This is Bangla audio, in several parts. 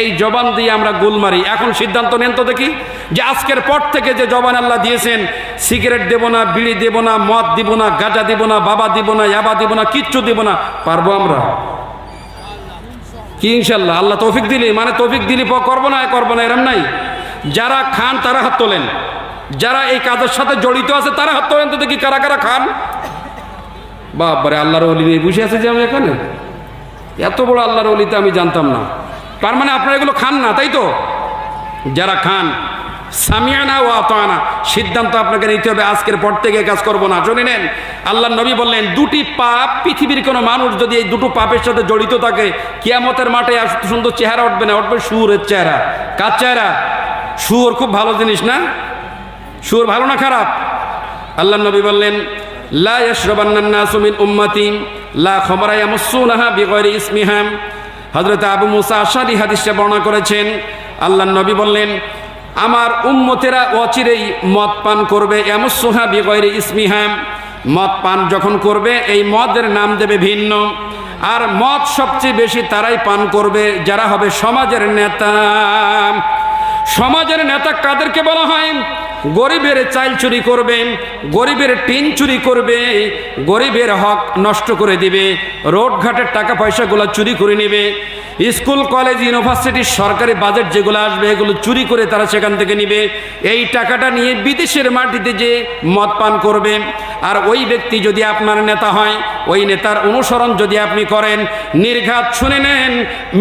এই জবান দিয়ে আমরা গুল মারি। এখন সিদ্ধান্ত নেন তো দেখি যে আজকের পর থেকে যে জবান আল্লাহ দিয়েছেন, সিগারেট দেব না, বিড়ি দেব না, মদ দিব না, গাঁজা দিব না, বাবা দিব না, ইয়াবা দিব না, কিচ্ছু দিব না, পারব আমরা? কি ইনশাল্লাহ? আল্লাহ তৌফিক দিলি? মানে তৌফিক দিলি করব না করব না, এরম নাই। যারা খান তারা হাত তোলেন। যারা এই কাজের সাথে জড়িত আছে তারা হাত তোলেন তো দেখি কারা কারা খান। বাবারে আল্লাহর অলি নিয়ে বসে আছে যে আমি এখানে? এত বড় আল্লাহর অলিতে আমি জানতাম না। তার মানে আপনারা এগুলো খান না, তাই তো? যারা খান সামিয়ানা ও আতানা সিদ্ধান্ত আপনাকে নিতে হবে, আজকের পর থেকে কাজ করব না। শুনে নেন আল্লাহ নবী বললেন, দুটি পাপ পৃথিবীর কোনো মানুষ যদি এই দুটো পাপের সাথে জড়িত থাকে, কিয়ামতের মাঠে সুন্দর চেহারা উঠবে না, উঠবে সুরের চেহারা। কার চেহারা? সুর খুব ভালো জিনিস না? সুর ভালো না খারাপ? আল্লাহ নবী বললেন, লা ইয়াশরাবান্নান নাসু মিন উম্মতি লা খামরা ইয়ামুসুনাহা বিগয়রি ইসমিহাম হযরত আবু মুসা আশারি হাদিসে বর্ণনা করেছেন আল্লাহ নবী বললেন, আমার উম্মতেরা অচিরেই মদ পান করবে ইয়ামুসুহা বিগয়রি ইসমিহাম মদ পান যখন করবে, এই মদের নাম দেবে ভিন্ন। আর মদ সবচেয়ে বেশি তারাই পান করবে, যারা হবে সমাজের নেতা। সমাজের নেতা কাদেরকে বলা হয়? গরিবের চাইল চুরি করবে, গরিবের টিন চুরি করবে, গরিবের হক নষ্ট করে দিবে, রোডঘাটের টাকা পয়সাগুলো চুরি করে নেবে, স্কুল, কলেজ ইউনিভার্সিটির সরকারি বাজেট যেগুলো আসবে, এগুলো চুরি করে তারা সেখান থেকে নিবে। এই টাকাটা নিয়ে বিদেশের মাটিতে যে মদ পান করবে, আর ওই ব্যক্তি যদি আপনার নেতা হয়, ওই নেতার অনুসরণ যদি আপনি করেন, নির্ঘাত শুনে নেন,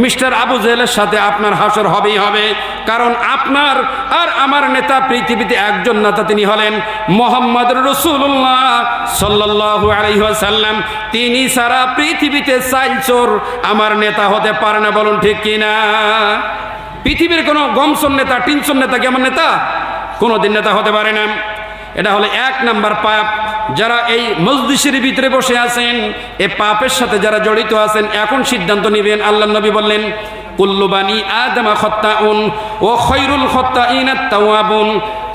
মিস্টার আবু জেলের সাথে আপনার হাসর হবেই হবে। কারণ আপনার আর আমার নেতা পৃথিবীতে একজন নেতা তিনি হলেন মোহাম্মদ রসুল্লাহ আলাইহি ওয়াসাল্লাম। তিনি সারা পৃথিবীতে চাইচোর আমার নেতা হতে পারে না, বলুন ঠিক কিনা পৃথিবীর কোনো গমসন নেতা, টিনসন নেতা কেমন নেতা? কোনো দিন নেতা হতে পারে না। এটা হলো এক নাম্বার পাপ। যারা এই মসজিদের ভিতরে বসে আছেন, এ পাপের সাথে যারা জড়িত আছেন, এখন সিদ্ধান্ত নেবেন। আল্লাহ নবী বললেন কুল্লুবানি আদমা খত্তাউন ও খৈরুল খত্তা ইনাত তাওয়াবুন।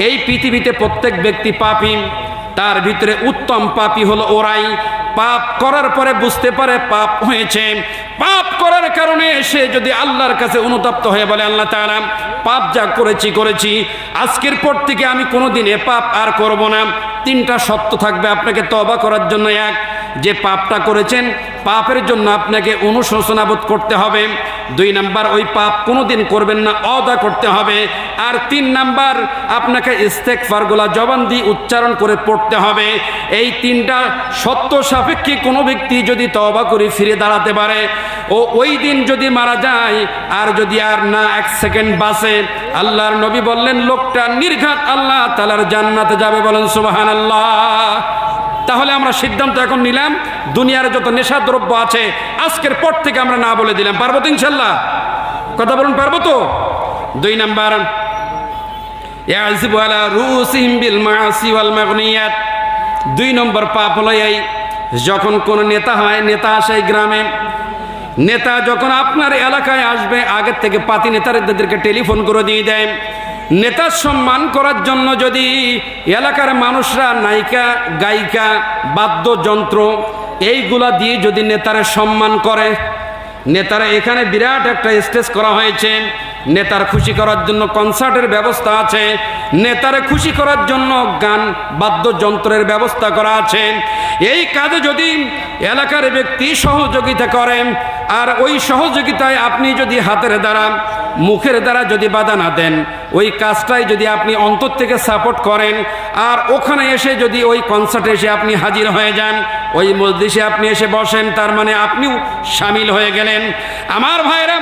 এই পৃথিবীতে প্রত্যেক ব্যক্তি পাপী, তার ভিতরে উত্তম পাপী হলো ওরাই। পাপ করার পরে বুঝতে পারে পাপ হয়েছে। পাপ করার কারণে সে যদি আল্লাহর কাছে অনুতপ্ত হয়ে বলে, আল্লাহ তাআলা, পাপ যা করেছি করেছি। আজকের পর থেকে আমি কোনোদিন এ পাপ আর করব না। তিনটা সত্য থাকবে আপনাকে তবা করার জন্য এক, যে পাপটা করেছেন পাপের জন্য আপনাকে অনুশোচনাবোধ করতে হবে। দুই নাম্বার, ওই পাপ কোনোদিন করবেন না, অদা করতে হবে। আর তিন নাম্বার, আপনাকে ইস্তেকফারগুলা জবান দিয়ে উচ্চারণ করে পড়তে হবে। এই তিনটা সত্য সাপেক্ষে কোনো ব্যক্তি যদি তবা করে ফিরে দাঁড়াতে পারে, ও ওই দিন যদি মারা যায়, আর যদি আর না এক সেকেন্ড বাসে আল্লাহর নবী বললেন, লোকটা নির্ঘাত আল্লাহ তালার জান্নাতে যাবে বলেন সুবাহান আল্লাহ তাহলে আমরা সিদ্ধান্ত এখন নিলাম, দুনিয়ার যত নেশা দ্রব্য আছে, আজকের পর থেকে আমরা না বলে দিলাম। পারব তো ইনশাল্লাহ? কথা বলুন, পারব তো? দুই নাম্বার দুই নম্বর পাপ হলো এই, যখন কোন নেতা হয়, নেতা আসে গ্রামে, নেতা যখন আপনার এলাকায় আসবে, আগের থেকে পাতি নেতাদেরকে টেলিফোন করে দিয়ে দেয়। নেতার সম্মান করার জন্য যদি এলাকার মানুষরা নায়িকা, গায়িকা, বাদ্যযন্ত্র এইগুলা দিয়ে যদি নেতারা সম্মান করে, নেতারা এখানে বিরাট একটা স্টেজ করা হয়েছে, নেতার খুশি করার জন্য কনসার্টের ব্যবস্থা আছে, নেতারে খুশি করার জন্য গান, বাদ্যযন্ত্রের ব্যবস্থা করা আছে। এই কাজে যদি এলাকার ব্যক্তি সহযোগিতা করেন আর ওই সহযোগিতায় আপনি যদি হাতের দ্বারা মুখের দ্বারা যদি বাধা না দেন, ওই কাজটাই যদি আপনি অন্তর থেকে সাপোর্ট করেন, আর ওখানে এসে যদি ওই কনসার্টে এসে আপনি হাজির হয়ে যান, ওই মসজিষে আপনি এসে বসেন, তার মানে আপনিও সামিল হয়ে গেলেন। আমার ভাইরা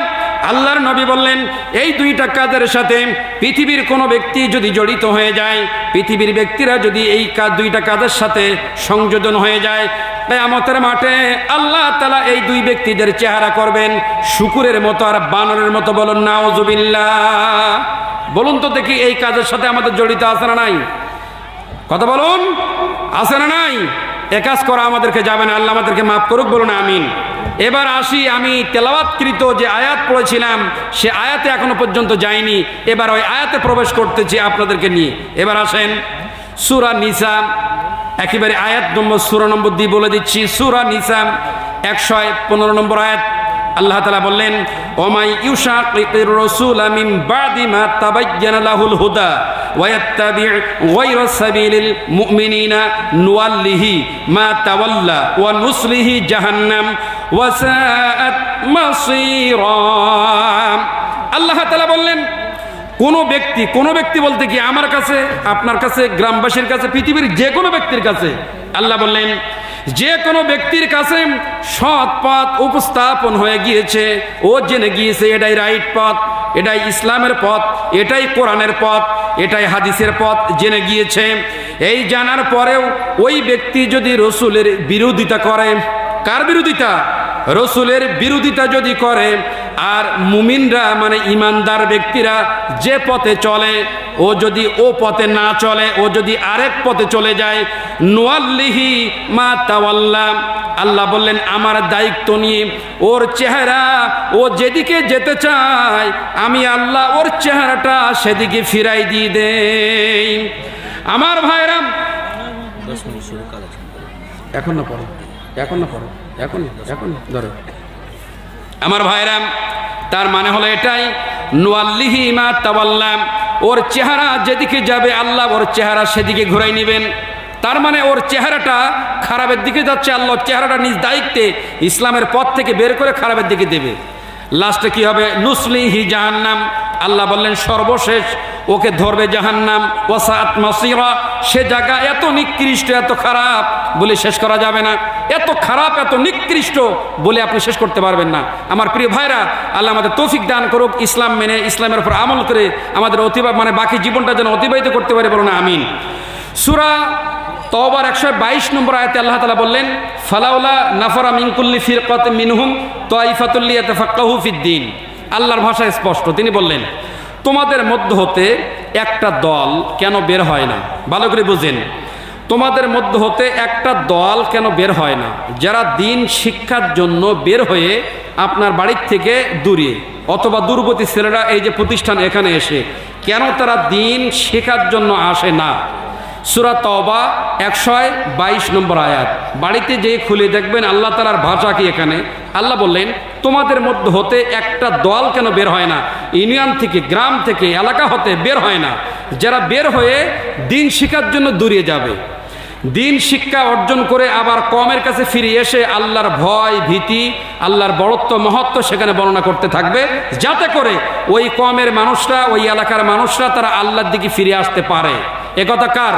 আল্লাহর নবী বললেন, এই দুইটা কাজের সাথে পৃথিবীর কোনো ব্যক্তি যদি জড়িত হয়ে যায়, পৃথিবীর ব্যক্তিরা যদি এই কাজ দুইটা কাজের সাথে সংযোজন হয়ে যায় কেয়ামতের মাঠে আল্লাহ তালা এই দুই ব্যক্তিদের চেহারা করবেন। শুকুরের মতো আর বানরের মতো বলুন নাওজুবিল্লাহ বলুন তো দেখি এই কাজের সাথে আমাদের জড়িত আছে না নাই? কথা বলুন, আছে না নাই? এ কাজ করা আমাদেরকে যাবে না, আল্লাহ আমাদেরকে মাফ করুক, বলুন, আমিন। এবার আসি আমি তেলাওয়াতকৃত যে আয়াত পড়েছিলাম, সে আয়াতে এখনও পর্যন্ত যায়নি। এবার ওই আয়াতে প্রবেশ করতেছি আপনাদেরকে নিয়ে। এবার আসেন, সুরা নিসা একেবারে আয়াত নম্বর, সুরা নম্বর দিয়ে বলে দিচ্ছি। সুরা নিসা একশো পনেরো নম্বর আয়াত। আল্লাহ তালা বললেন, ওমাই ইউশাকির রসুল মিন বাদি মা তাবায়্যানা লাহুল হুদা ওয়াত্তাবি' গায়রা সাবিলিল মুমিনিনা নুওয়াল্লিহি মা তাওয়াল্লা ওয়া জাহান্নাম ওয়া আল্লাহ তাআলা বললেন কোন ব্যক্তি কোন ব্যক্তি বলতে কি আমার কাছে, আপনার কাছে, গ্রামবাসীর কাছে, পৃথিবীর যে কোনো ব্যক্তির কাছে, আল্লাহ বললেন, যে কোনো ব্যক্তির কাছে সৎ পথ উপস্থাপন হয়ে গিয়েছে, ও জেনে গিয়েছে এটাই রাইট পথ, এটাই ইসলামের পথ, এটাই কোরআনের পথ, এটাই হাদিসের পথ, জেনে গিয়েছে। এই জানার পরেও ওই ব্যক্তি যদি রসুলের বিরোধিতা করে, কার বিরোধিতা? রসুলের বিরোধিতা যদি করে আর মুমিনরা মানে ইমানদার ব্যক্তিরা যে পথে চলে ও যদি ও পথে না চলে ও যদি আরেক পথে চলে যায় নোয়াল্লিহি মা তাওয়াল্লা। আল্লাহ বললেন আমার দায়িত্ব নিয়ে ওর চেহারা ও যেদিকে যেতে চায় আমি আল্লাহ ওর চেহারাটা সেদিকে ফিরাই দিয়ে দেই। আমার ভাইরাম এখন না পড়ো এখন না পড়ো এখন এখন ধরো। আমার ভাইরাম তার মানে হলো এটাই, নোয়াল্লিহি মা তাবাল্লাম ওর চেহারা যেদিকে যাবে আল্লাহ ওর চেহারা সেদিকে ঘুরাই নেবেন। তার মানে ওর চেহারাটা খারাপের দিকে যাচ্ছে, আল্লাহ চেহারাটা নিজ দায়িত্বে ইসলামের পথ থেকে বের করে খারাপের দিকে দেবে। লাস্টে কি হবে? নুসলি হি জাহান্নাম, আল্লাহ বললেন সর্বশেষ ওকে ধরবে জাহান্নাম। ওসাত মাসিরা, সে জায়গা এত নিকৃষ্ট, এত খারাপ বলে শেষ করা যাবে না। এত খারাপ, এত নিকৃষ্ট বলে আপনি শেষ করতে পারবেন না। আমার প্রিয় ভাইরা, আল্লাহ আমাদের তৌফিক দান করুক, ইসলাম মেনে, ইসলামের উপর আমল করে আমাদের অতিবা মানে বাকি জীবনটা যেন অতিবাহিত করতে পারে বলো না আমিন। সুরা তবার একশো বাইশ নম্বর আয়তে আল্লাহ তালা বললেন, ফালাউলা নাফরা মিনকুল্লি ফিরকত মিনহুম তোয়াইফাতুল্লি ফাক্কাহু ফিদ্দিন আল্লাহর ভাষায় স্পষ্ট, তিনি বললেন তোমাদের মধ্য হতে একটা দল কেন বের হয় না? ভালো করে বুঝেন। তোমাদের মধ্য হতে একটা দল কেন বের হয় না? যারা দিন শিক্ষার জন্য বের হয়ে আপনার বাড়ির থেকে দূরে অথবা দূরবর্তী ছেলেরা এই যে প্রতিষ্ঠান এখানে এসে, কেন তারা দিন শেখার জন্য আসে না? সুরা তবা একশো বাইশ নম্বর আয়াত। বাড়িতে যে খুলে দেখবেন আল্লাহ তালার ভাষা কি এখানে? আল্লাহ বললেন তোমাদের মধ্যে হতে একটা দল কেন বের হয় না? ইউনিয়ন থেকে, গ্রাম থেকে, এলাকা হতে বের হয় না। যারা বের হয়ে দিন শিখার জন্য দূরে যাবে। দিন শিক্ষা অর্জন করে আবার কমের কাছে ফিরে এসে আল্লাহর ভয়, ভীতি, আল্লাহর বড়ত্ব, মহত্ব সেখানে বর্ণনা করতে থাকবে। যাতে করে ওই কমের মানুষরা, ওই এলাকার মানুষরা তারা আল্লাহর দিকে ফিরে আসতে পারে। একথা কার?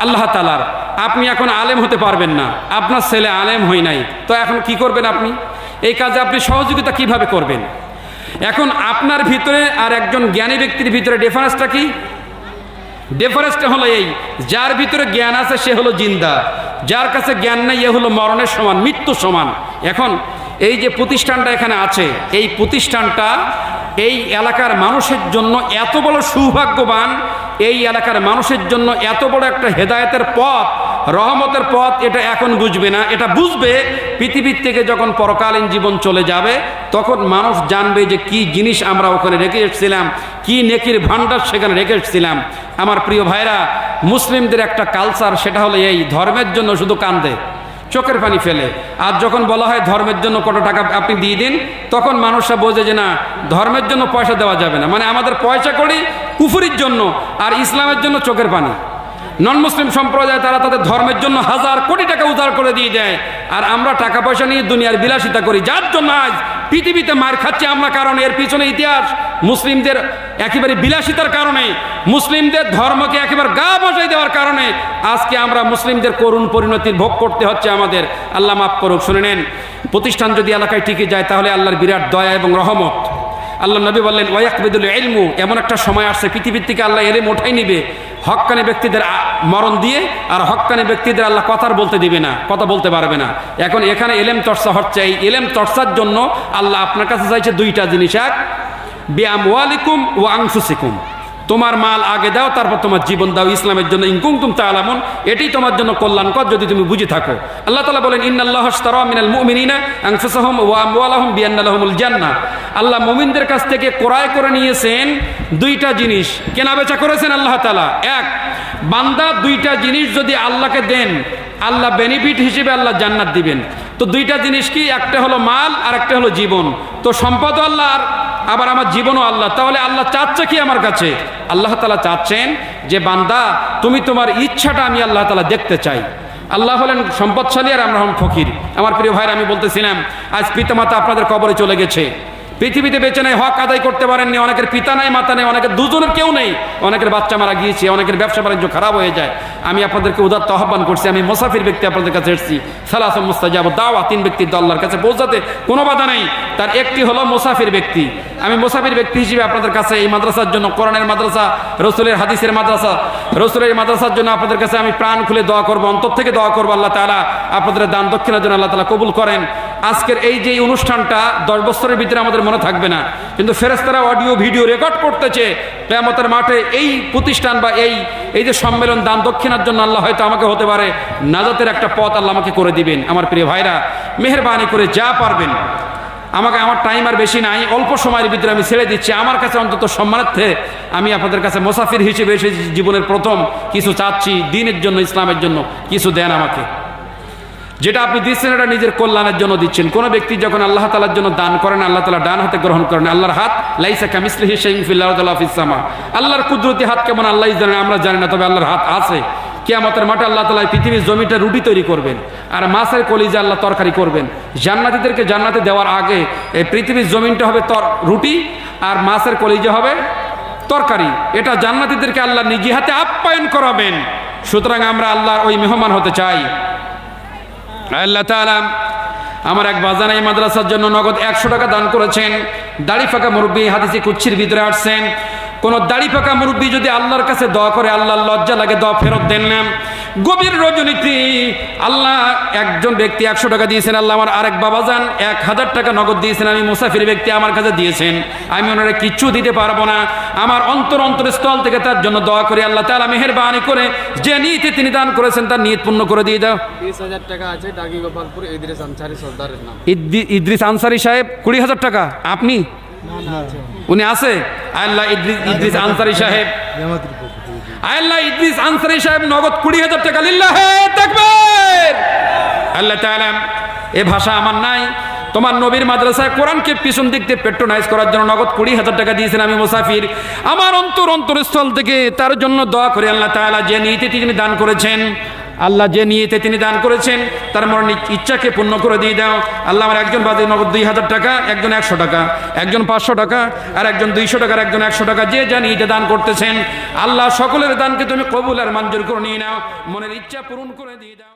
আল্লাহ তালার আপনি এখন আলেম হতে পারবেন না। আপনার ছেলে আলেম হয় নাই। তো এখন কি করবেন আপনি? এই কাজে আপনি সহযোগিতা কীভাবে করবেন? এখন আপনার ভিতরে আর একজন জ্ঞানী ব্যক্তির ভিতরে ডিফারেন্সটা কি? ডিফারেন্সটা হলো এই, যার ভিতরে জ্ঞান আছে সে হলো জিন্দা, যার কাছে জ্ঞান নেই এ হলো মরণের সমান, মৃত্যু সমান। এখন এই যে প্রতিষ্ঠানটা এখানে আছে, এই প্রতিষ্ঠানটা এই এলাকার মানুষের জন্য এত বড় সৌভাগ্যবান, এই এলাকার মানুষের জন্য এত বড় একটা হেদায়েতের পথ রহমতের পথ এটা এখন বুঝবে না, এটা বুঝবে পৃথিবীর থেকে যখন পরকালীন জীবন চলে যাবে, তখন মানুষ জানবে যে কি জিনিস আমরা ওখানে রেখে এসেছিলাম, কি নেকির ভাণ্ডার সেখানে রেখে এসেছিলাম। আমার প্রিয় ভাইরা, মুসলিমদের একটা কালচার সেটা হলো এই, ধর্মের জন্য শুধু কান্দে, চোখের পানি ফেলে। আর যখন বলা হয় ধর্মের জন্য কত টাকা আপনি দিয়ে দিন, তখন মানুষরা বোঝে যে না, ধর্মের জন্য পয়সা দেওয়া যাবে না। মানে আমাদের পয়সা করি কুফুরির জন্য, আর ইসলামের জন্য চোখের পানি। নন মুসলিম সম্প্রদায় তারা তাদের ধর্মের জন্য হাজার কোটি টাকা উদ্ধার করে দিয়ে দেয়। আর আমরা টাকা পয়সা নিয়ে দুনিয়ার বিলাসিতা করি। যার জন্য আজ পৃথিবীতে মার খাচ্ছে আমরা, কারণ এর পিছনে ইতিহাস। মুসলিমদের একেবারে বিলাসিতার কারণে, মুসলিমদের ধর্মকে একেবারে গা বসাই দেওয়ার কারণে আজকে আমরা মুসলিমদের করুণ পরিণতির ভোগ করতে হচ্ছে আমাদের। আল্লাহ মাফ করুক, শুনে নেন। প্রতিষ্ঠান যদি এলাকায় টিকে যায়, তাহলে আল্লাহর বিরাট দয়া এবং রহমত। আল্লাহ নবী বললেন ওয়াকবেদুল এলমু এমন একটা সময় আসছে, পৃথিবীর থেকে আল্লাহ এলেম ওঠাই নিবে। হকানি ব্যক্তিদের মরণ দিয়ে, আর হকানি ব্যক্তিদের আল্লাহ কথার বলতে দিবে না, কথা বলতে পারবে না। এখন এখানে এলেম চর্চা হচ্ছে, এই এলেম চর্চার জন্য আল্লাহ আপনার কাছে চাইছে দুইটা জিনিস। এক ব্যায়াম ওয়ালিকুম ও আংফুসিকুম তোমার মাল আগে দাও, তারপর তোমার জীবন দাও। ইসলামের জন্য ইনকুম তুম তালামন এটাই তোমার জন্য কল্যাণকর যদি তুমি বুঝে থাকো। আল্লাহ তালা বলেন, ইন্নাল্লাহ মিনাল মুমিনিনা আনফুসাহুম ওয়া আমওয়ালাহুম বিআন্নালাহুমুল জান্নাহ। আল্লাহ মুমিনদের কাছ থেকে ক্রয় করে নিয়েছেন দুইটা জিনিস। কেনা বেচা করেছেন আল্লাহ তালা এক, বান্দা দুইটা জিনিস যদি আল্লাহকে দেন, আল্লাহ বেনিফিট হিসেবে আল্লাহ জান্নাত দিবেন। তো দুইটা জিনিস কি? একটা হলো মাল আর একটা হলো জীবন। তো সম্পদ আল্লাহর আবার আমার জীবনও আল্লাহ। তাহলে আল্লাহ চাচ্ছে কি আমার কাছে? আল্লাহ তালা চাচ্ছেন যে, বান্দা, তুমি তোমার ইচ্ছাটা আমি আল্লাহ তালা দেখতে চাই। আল্লাহ হলেন সম্পদশালী আর আমরা হন ফকির। আমার প্রিয় ভাইয়ের আমি বলতেছিলাম, আজ পিতামাতা আপনাদের কবরে চলে গেছে। পৃথিবীতে বেঁচে নেই, হক আদায় করতে পারেননি, অনেকের পিতা নাই, মাতা নেই, অনেকের দুজনের কেউ নেই, অনেকের বাচ্চা মারা গিয়েছে, অনেকের ব্যবসা বাণিজ্য খারাপ হয়ে যায়। আমি আপনাদেরকে উদাত্ত আহ্বান করছি, আমি মোসাফির ব্যক্তি আপনাদের কাছে এসেছি সালাসম মুস্তাজাব, দাওয়া, তিন ব্যক্তির তো আল্লাহর কাছে পৌঁছাতে কোনো বাধা নেই। তার একটি হলো মোসাফির ব্যক্তি। আমি মোসাফির ব্যক্তি হিসেবে আপনাদের কাছে এই মাদ্রাসার জন্য, কোরআনের মাদ্রাসা, রসুলের হাদিসের মাদ্রাসা, রসুলের মাদ্রাসার জন্য আপনাদের কাছে আমি প্রাণ খুলে দোয়া করব, অন্তর থেকে দোয়া করব, আল্লাহ তালা আপনাদের দান দক্ষিণার জন্য আল্লাহ তালা কবুল করেন। আজকের এই যে অনুষ্ঠানটা দশ বছরের ভিতরে আমাদের মনে থাকবে না। কিন্তু ফেরেস্তারা অডিও ভিডিও রেকর্ড করতেছে, কেয়ামতের মাঠে এই প্রতিষ্ঠান বা এই এই যে সম্মেলন দান দক্ষিণার জন্য আল্লাহ হয়তো আমাকে হতে পারে, নাজাতের একটা পথ আল্লাহ আমাকে করে দিবেন। আমার প্রিয় ভাইরা, মেহরবানি করে যা পারবেন। আমাকে আমার টাইম আর বেশি নাই, অল্প সময়ের ভিতরে আমি ছেড়ে দিচ্ছি। আমার কাছে অন্তত সম্মানার্থে আমি আপনাদের কাছে মোসাফির হিসেবে এসে জীবনের প্রথম। কিছু চাচ্ছি দিনের জন্য, ইসলামের জন্য, কিছু দেন আমাকে। যেটা আপনি দিচ্ছেন, এটা নিজের কল্যাণের জন্য দিচ্ছেন। কোনো ব্যক্তি যখন আল্লাহ তালার জন্য দান করেন আল্লাহ তালা ডান হাতে গ্রহণ করেন আল্লাহর হাত লাইসা কামিসলি হিসেম ফিল্লাহিসামা আল্লাহর কুদরতি হাত কেমন, আল্লাহ জানেন আমরা জানি না, তবে আল্লাহর হাত আছে। কেয়ামতের মাঠে আল্লাহ তালা পৃথিবীর জমিটা রুটি তৈরি করবেন। আর মাছের কলিজা আল্লাহ তরকারি করবেন। জান্নাতিদেরকে জান্নাতে দেওয়ার আগে এই পৃথিবীর জমিনটা হবে তর, রুটি, আর মাছের কলিজা হবে তরকারি। এটা জান্নাতিদেরকে আল্লাহ নিজে হাতে আপ্যায়ন করাবেন। সুতরাং আমরা আল্লাহর ওই মেহমান হতে চাই। আল্লাহ তাআলা আমার এক বাজান এই মাদ্রাসার জন্য নগদ একশো টাকা দান করেছেন। দাড়ি ফাঁকা মুরব্বী হাদিসে কুচ্ছির ভিতরে আসছেন। কোন দাড়ি ফাঁকা মুরব্বী যদি আল্লাহর কাছে দোয়া করে আল্লাহর লজ্জা লাগে দোয়া ফেরত দেন না। গভীর রজনীতি আল্লাহ একজন ব্যক্তি একশো টাকা দিয়েছেন আল্লাহ আমার আরেক বাবা যান এক হাজার টাকা নগদ দিয়েছেন আমি মুসাফির ব্যক্তি আমার কাছে দিয়েছেন। আমি ওনারা কিচ্ছু দিতে পারব না। আমার অন্তর অন্তর স্থল থেকে তার জন্য দোয়া করি আল্লাহ তালা মেহরবানি করে যে নিয়তে তিনি দান করেছেন তার নিয়ত পূর্ণ করে দিয়ে দাও। বিশ হাজার টাকা আছে ডাকি গোপালপুর ইদ্রিস আনসারি সর্দারের নাম। ইদ্রিস আনসারি সাহেব কুড়ি হাজার টাকা আপনি? উনি আছে? আল্লাহ ইদ্রিস ইদ্রিস আনসারি সাহেব। আল্লাহ ইদ্রিস আনসারি সাহেব নগদ কুড়ি হাজার টাকা লিল্লাহে তাকবীর। আল্লাহ তাআলা এ ভাষা আমার নাই। তোমার নবীর মাদ্রাসায় কোরআনকে পিছন দিক দিয়ে পেট্রোনাইজ করার জন্য নগদ কুড়ি হাজার টাকা দিয়েছেন আমি মুসাফির। আমার অন্তর অন্তরস্থল থেকে তার জন্য দোয়া করে আল্লাহ তাআলা যে নীতি তিনি দান করেছেন। আল্লাহ যে নিয়েতে তিনি দান করেছেন, তার মরণ ইচ্ছাকে পূর্ণ করে দিয়ে দাও। আল্লাহ আমার একজন বাদে নগদ দুই হাজার টাকা, একজন একশো টাকা, একজন পাঁচশো টাকা, আর একজন দুইশো টাকার একজন একশো টাকা। যে যা নিয়েতে দান করতেছেন, আল্লাহ সকলের দানকে তুমি কবুল আর মঞ্জুর করে নিয়ে নাও। মনের ইচ্ছা পূরণ করে দিয়ে দাও।